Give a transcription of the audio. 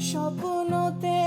স্বপ্নতে